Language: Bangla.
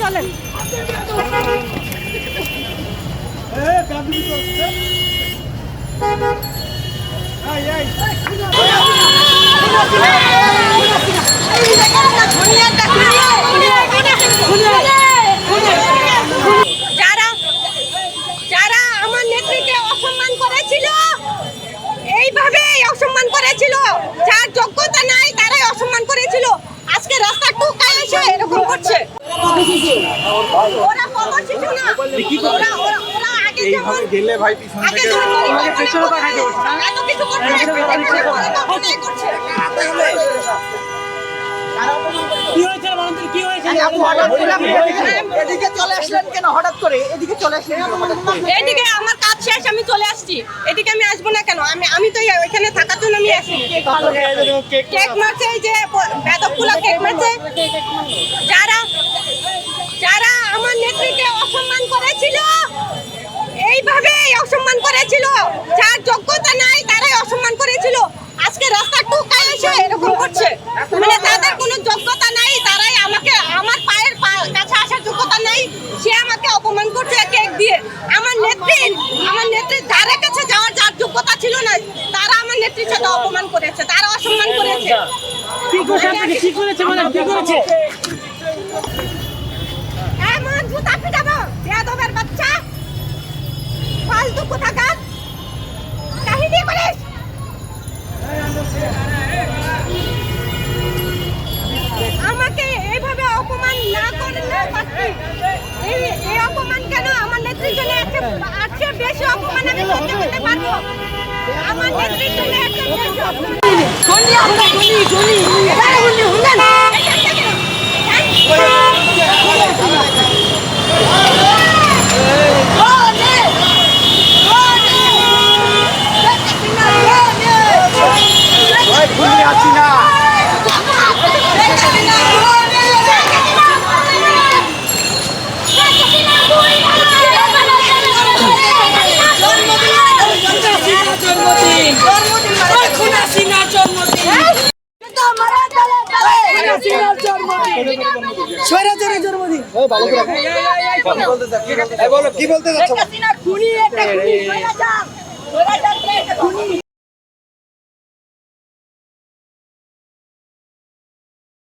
চলেন যারা যারা আমার নেত্রীকে অসম্মান করেছিল এইভাবে অসম্মান করেছিল। যার যোগ্যতা নাই অসম্মান করেছিল। আজকে রাস্তা টুকায় এসে এরকম করছে। ওরা কবর শিশু না। ওরা ওরা- ওরা আগে যেমন গেলে ভাই পিছন আগে যেমন পরিকল্পনা করছে, এত কিছু করছে। এখনই করছে এদিকে চলে আসলেন কেন? হঠাৎ করে এদিকে চলে আসলেন আমার আমি চলে আসছি। এদিকে আমি আসব না কেন? আমি আমি তো ওইখানে থাকার জন্য আমি আসি। কেক মারছে এই যে বেদকগুলো কেক মারছে। যারা যারা আমার নেত্রীকে অসম্মান করেছিল এইভাবে অসম্মান করেছিল। যার যোগ্যতা নাই, তারাই অসম্মান করেছিল। আজকে রাস্তা টুকায় এসে এরকম করছে। মানে তাদের কোনো যোগ্যতা নাই, তারাই আমাকে, আমার পায়ের কাছে আসার যোগ্যতা নাই। সে আমাকে অপমান করছে কেক দিয়ে। আমার নেত্রীর ধারে কাছে যাওয়ার যার যোগ্যতা ছিল না তারা আমার নেত্রীর সাথে অপমান করেছে তারা অসম্মান করেছে। কি করেছে? মানে কি করেছে? পারব আমার স্বৈরাচারের জন্মদিন। এই বলো কি বলতে যাচ্ছ খুনি একটা খুনি